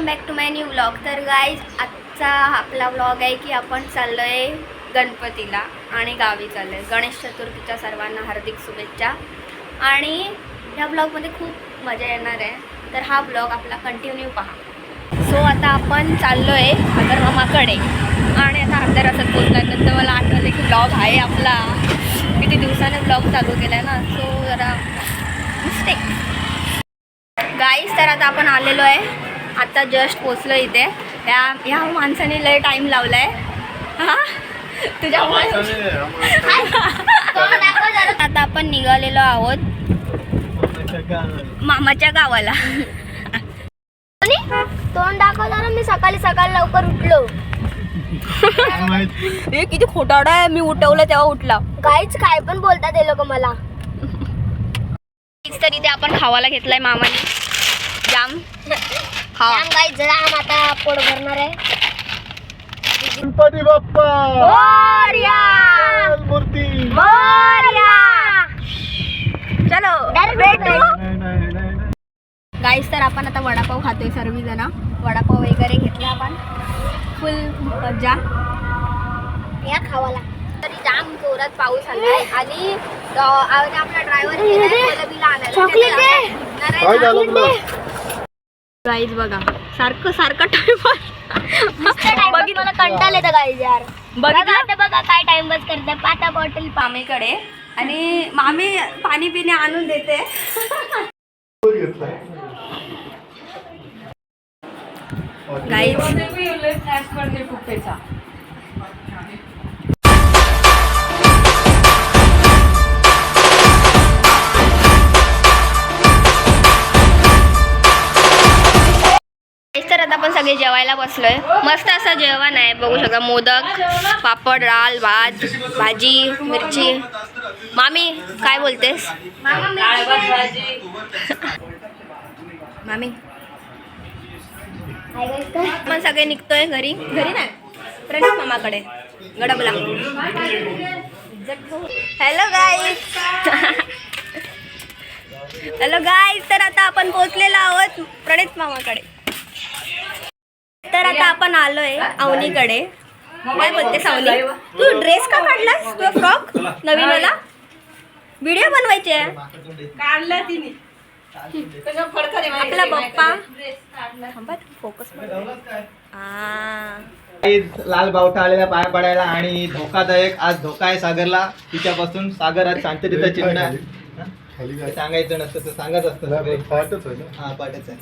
Welcome back to my new vlog. तर guys आजचा आपला व्लॉग आहे की आपण चाललो आहे गणपतीला आणि गावी चाललो आहे गणेश चतुर्थीच्या सर्वांना हार्दिक शुभेच्छा. आणि ह्या ब्लॉगमध्ये खूप मजा येणार आहे. तर हा ब्लॉग आपला कंटिन्यू पहा. सो आता आपण चाललो आहे अगर मामाकडे आणि आता अर्ध्या तासात पोचल्यानंतर मला आठवलं की ब्लॉग आहे आपला. किती दिवसाने ब्लॉग चालू केला आहे ना. सो जरा मिस्टेक गाईज तर आता आपण आलेलो आहे आता जस्ट पोचलो इथे. त्या ह्या माणसाने लय टाईम लावला आहे हां तुझ्यामुळे आता आपण निघालेलो आहोत मामाच्या गावाला. तोंड दाखवलं ना मी सकाळी सकाळी लवकर उठलो. हे किती खोटाडा आहे. मी उठवलं तेव्हा उठला. काहीच काय पण बोलतात ते लोक मला. तर इथे आपण खावाला घेतलाय मामाने. जाम. आता पोट भरणार आहे. गणपती बाप्पा! मोरया! मूर्ती! मोरया! चलो Direct भेटू नाही, नाही, नाही, नाही. गाईस तर आपण आता वडापाव खातोय सर्वजण. वडापाव वगैरे घेतला आपण. फुल मजा या खावाला. तरी जाम जोरात पाऊस आलाय. आणि अ, आणि आपला ड्रायव्हर चॉकलेट दे. काय झालं तुला? गाईज बघा. सारखं सारखं टाइम बघित मला कंटाळ येतं काही यार. बघा बघितलं आता बघा काय टाइमपास करते पाटा बॉटल मामीकडे. आणि मामी पाणी पिणे आणून देते. गाईज आता आपण सगळे जेवायला बसलोय. मस्त असं जेवण आहे. बघू शकता मोदक पापड राल भात भाजी मिरची. मामी काय बोलतेस? मामी. आपण सगळे निघतोय घरी. घरी नाही. प्रणव मामाकडे. गडबला. हॅलो गाईज हॅलो गाईज तर आता आपण पोहोचलेलो आहोत प्रणित मामाकडे. तर आता आपण आलोय अवनीकडे. काय बोलते सावनी तू ड्रेस का काढलास? तुझा फ्रॉक नवीन वाला व्हिडिओ बनवायचे आपला बाप्पा. थांबा फोकस लाल बावटा आलेला पाया पडायला आणि धोकादायक आज धोका आहे सागरला. तिच्यापासून सागर आज शांततेचं चिन्ह? सांगायचं नसतं ते सांगत असतं. हा पाठच आहे.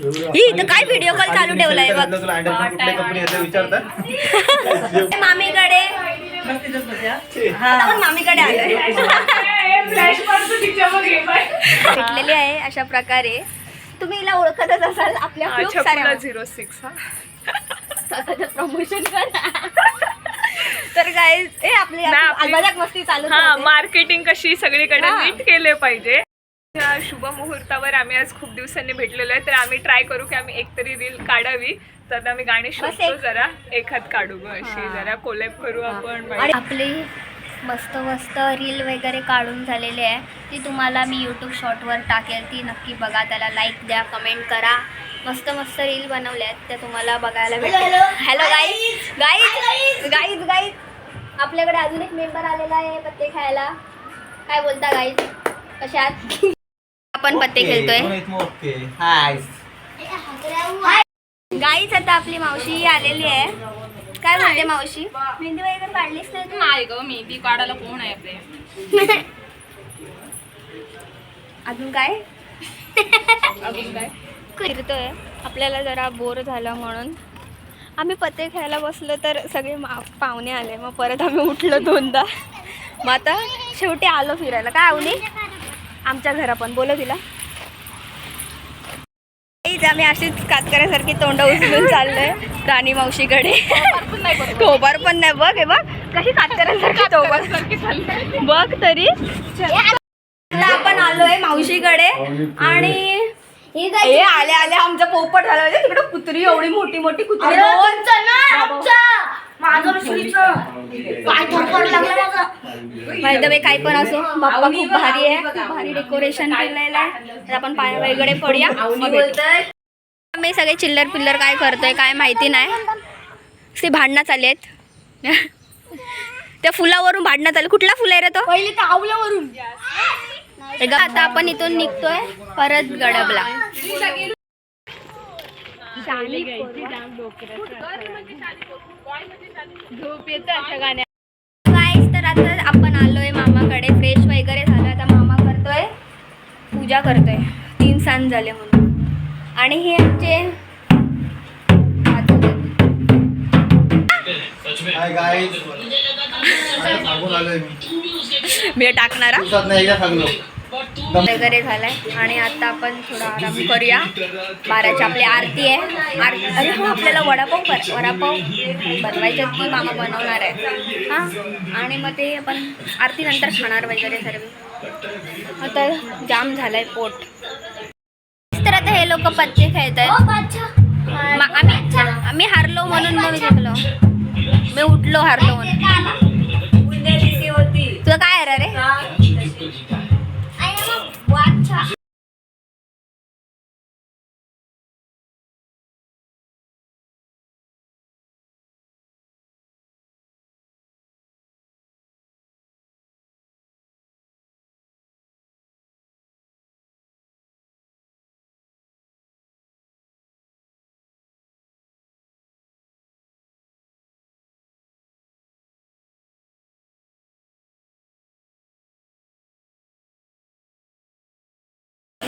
ही इथं काय व्हिडिओ कॉल चालू ठेवलाय बघ? मामीकडे. मामीकडे भेटलेली आहे अशा प्रकारे. तुम्ही हिला ओळखतच असाल. आपल्या खूप साऱ्या झिरो सिक्स हा. प्रमोशन करा. तर काय ए आपली मस्ती चालू हा मार्केटिंग कशी सगळीकडे हा. नीट केले पाहिजे. शुभ मुहूर्तावर आम्ही आज खूप दिवसांनी भेटलेलो आहे. तर आम्ही ट्राय करू की आम्ही एकतरी रील काढावी. तर आम्ही गाणी शोधतो एक- जरा. एखाद काढू ग अशी. जरा कोलॅब करू आपण आणि आपली मस्त मस्त रील वगैरे काढून झालेली आहे. ती तुम्हाला मी यूट्यूब शॉर्टवर टाकेल. ती नक्की बघा. त्याला लाईक द्या कमेंट करा. मस्त मस्त रील बनवल्या आहेत. त्या तुम्हाला बघायला भेटेल. Hello guys guys guys guys आपल्याकडे अजून एक मेंबर आलेला आहे. पत्ते खायला. काय बोलता गाईज कशात आपण पत्ते खेळतोय. ओके. हाय. गाईच आता आपली मावशी आलेली आहे. काय म्हणते मावशी? मेहंदी वगैरे काढलीच नाही ग मी ती काढायला कोण आहे आपले? अजून काय? अजून काय? फिरतोय. आपल्याला जरा बोर झालं म्हणून. आम्ही पत्ते खेळायला बसलो तर सगळे मा पाहुणे आले. मग परत आम्ही उठलो दोनदा. मग आता शेवटी आलो फिरायला. काय आवनी आमच्या घरा पण बोल तिला आम्ही अशीच कातकऱ्यासारखी तोंड उचलून चाललोय राणी मावशीकडे. थोबार पण नाही. बघ हे बघ. कशी कातकऱ्यासारखी थोबार बघ तरी. आता आपण आलोय मावशीकडे. आणि ही काय आले आले आमचा पोपट झाला म्हणजे तिकडे कुत्री एवढी मोठी मोठी कुत्री. अरे, दोन. तुमचं ना, आमचं. माझं रसोईचं. पाय थरथरू लागलं माझं. माहिती आहे काय पण असो. बाप्पा खूप भारी आहे. खूप भारी डेकोरेशन केलेलं आहे. तर आपण पाया वगैरे पडूया. मग भेटू. आम्ही सगळे चिल्लर पिल्लर काय करतोय काय माहिती नाही. ते भांडणं चालली आहेत. त्या फुलावरून भांडणं चालली. कुठला फुल आहे रे तो? पहिले तर आवल्यावरून. आता आपण इथून निघतोय परत गडबला. तर आता आपण आलोय मामाकडे. फ्रेश वगैरे झालं आता मामा करतोय पूजा करतोय. तीन सण झाले म्हणून. आणि हे आमचे मी टाकणारा वगैरे झालाय. आणि आता आपण थोडा आराम करूया. बाराची आपली आरती आहे. आरती अरे हो आपल्याला वडापाव कर वडापाव बनवायचे ती मामा बनवणार आहे. हां? आणि मग ते आपण आरती नंतर खाणार वगैरे सर्व. आता जाम झालाय पोट. तर आता हे लोक पत्ते खेळत आहेत आम्ही आम्ही हारलो म्हणून मग मी जिंकलो मी उठलो हारलो म्हणून.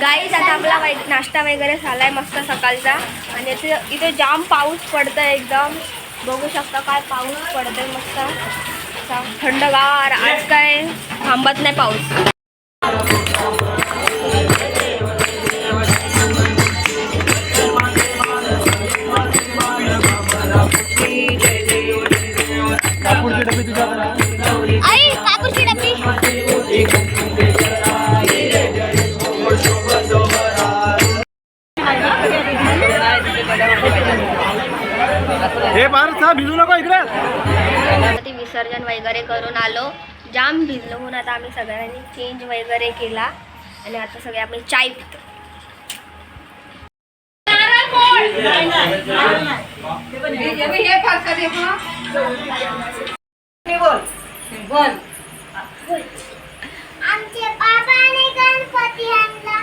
गाईज आता आपला वाईट नाश्ता वगैरे झालाय मस्त सकाळचा. आणि इथे इथे जाम पाऊस पडतोय एकदम. बघू शकता काय पाऊस पडतोय मस्त. थंडगार आज काय थांबत नाही पाऊस. विसर्जन वगैरे करून आलो. जाम भिजलो म्हणून आता आम्ही सगळ्यांनी चेंज वगैरे केला. आणि आता सगळे आम्ही चाय पितो. आमचे बाबाने गणपती आणला.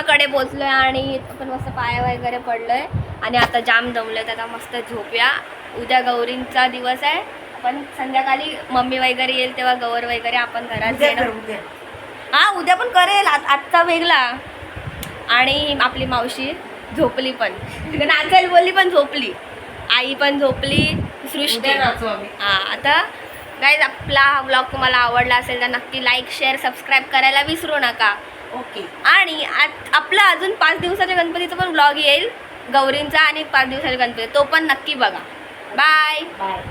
दुसऱ्या मामाकडे पोचलोय आणि आपण मस्त पाया वगैरे पडलोय. आणि आता जाम दमलोय तर आता मस्त झोपूया. उद्या गौरींचा दिवस आहे. आपण संध्याकाळी मम्मी वगैरे येईल तेव्हा गौर वगैरे आपण घरात हा उद्या पण करेल. आ- आजचा वेगळा. आणि आपली मावशी झोपली पण. नाचेल बोलली पण झोपली. आई पण झोपली. सृष्टी. हा आता गाईज आपला हा ब्लॉग तुम्हाला आवडला असेल तर नक्की लाईक शेअर सबस्क्राईब करायला विसरू नका. ओके. आणि आज आपला अजून पाच दिवसाच्या गणपतीचा पण ब्लॉग येईल. गौरींचा आणि पाच दिवसाच्या गणपती तो पण नक्की बघा. Bye bye